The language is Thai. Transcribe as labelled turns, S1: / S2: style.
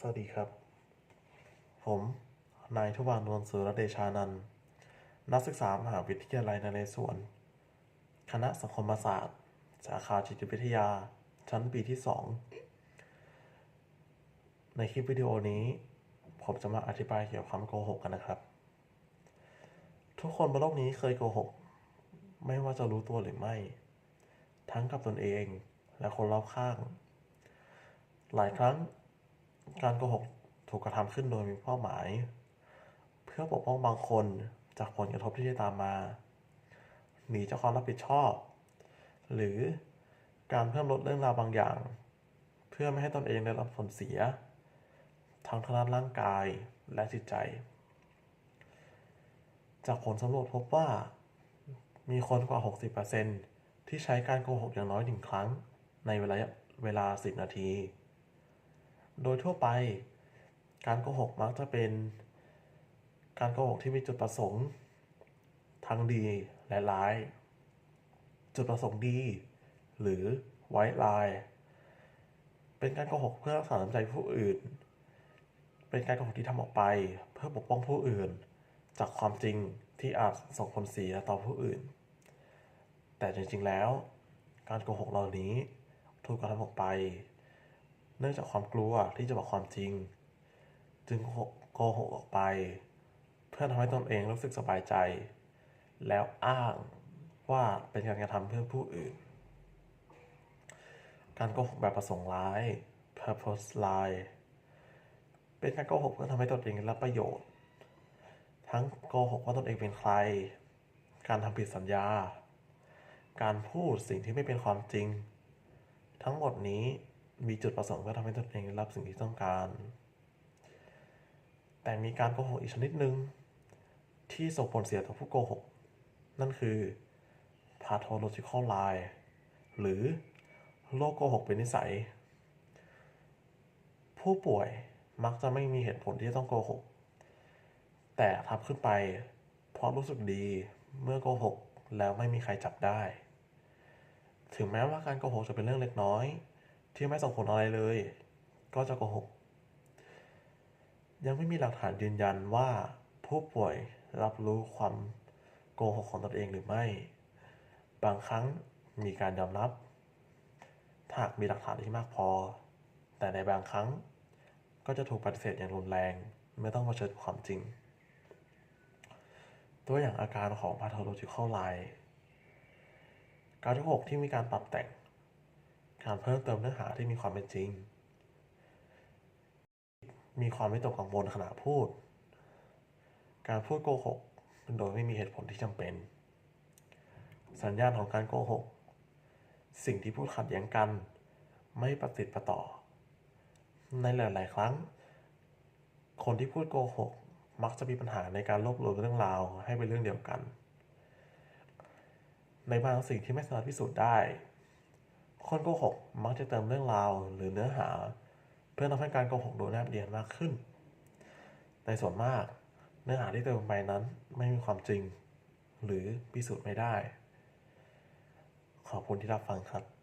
S1: สวัสดีครับ ผม นายทวานนวลสุรเดชานันท์นักศึกษามหาวิทยาลัยนเรศวร คณะสังคมศาสตร์ สาขาจิตวิทยา ชั้นปีที่สอง ในคลิปวิดีโอนี้ ผมจะมาอธิบายเกี่ยวกับคำโกหกกันนะครับ ทุกคนบนโลกนี้เคยโกหก ไม่ว่าจะรู้ตัวหรือไม่ ทั้งกับตนเองและคนรอบข้าง หลายครั้ง การโกหกถูกกระทำขึ้นโดยมีเป้าหมาย เพื่อปกป้องบางคนจากผลกระทบที่จะตามมา หนีจากความรับผิดชอบ หรือการเพิ่มลดเรื่องราวบางอย่าง เพื่อไม่ให้ตนเองได้รับผลเสีย ทั้งทางด้านร่างกายและจิตใจ จากผลสำรวจพบว่า มีคนกว่า 60%ที่ใช้การโกหกอย่างน้อยหนึ่งครั้งในเวลาเวลา 10 นาที โดยทั่วไป การโกหกมักจะเป็นการโกหกที่มีจุดประสงค์ ทั้งดีและร้าย จุดประสงค์ดี หรือไว้ลายเป็นการโกหกเพื่อรักษาน้ำใจผู้อื่น เป็นการโกหกที่ทำออกไป เพื่อปกป้องผู้อื่น จากความจริงที่อาจส่งผลเสียต่อผู้อื่น แต่จริงๆแล้ว การโกหกเหล่านี้ถูกกระทำออกไป เนื่องจากความกลัวที่จะบอกความจริง จึงโกหกออกไป เพื่อทำให้ตนเองรู้สึกสบายใจ แล้วอ้างว่าเป็นการกระทำเพื่อผู้อื่น การโกหกแบบประสงค์ร้าย purpose lie เป็นการโกหกเพื่อทำให้ตนเองได้รับประโยชน์ ทั้งโกหกว่าตนเองเป็นใคร การทำผิดสัญญา การพูดสิ่งที่ไม่เป็นความจริง ทั้งหมดนี้ มีจุดประสงค์เพื่อทำให้ตนเองได้รับสิ่งที่ต้องการ แต่มีการโกหกอีกชนิดหนึ่งที่ส่งผลเสียต่อผู้โกหก นั่นคือ pathological lie หรือโรคโกหกเป็นนิสัย ผู้ป่วยมักจะไม่มีเหตุผลที่จะต้องโกหก แต่ทำขึ้นไป เพราะรู้สึกดีเมื่อโกหกแล้วไม่มีใครจับได้ ถึงแม้ว่าการโกหกจะเป็นเรื่องเล็กน้อย ที่ไม่ส่งผลอะไรเลย ก็จะโกหก ยังไม่มีหลักฐานยืนยันว่าผู้ป่วยรับรู้ความโกหกของตนเองหรือไม่ บางครั้งมีการยอมรับถ้าหากมีหลักฐานที่มากพอ แต่ในบางครั้งก็จะถูกปฏิเสธอย่างรุนแรงเมื่อต้องมาเชิญความจริง ตัวอย่างอาการของ pathological lie การโกหกที่มีการปรับแต่ง การเพิ่มเติมเนื้อหาที่มีความเป็นจริง มีความไม่ตกกังวลขณะพูด การพูดโกหกโดยไม่มีเหตุผลที่จำเป็น สัญญาณของการโกหก สิ่งที่พูดขัดแย้งกัน ไม่ประติดประต่อ ในหลาย ๆ ครั้ง คนที่พูดโกหกมักจะมีปัญหาในการรวบรวมเรื่องราวให้เป็นเรื่องเดียวกัน ในบางสิ่งที่ไม่สามารถพิสูจน์ได้ คนโกหกมักจะเติมเรื่องราวหรือเนื้อหา เพื่อทำให้การโกหกดูแนบเนียนมากขึ้น ในส่วนมาก เนื้อหาที่เติมไปนั้นไม่มีความจริง หรือพิสูจน์ไม่ได้ ขอบคุณที่รับฟังครับ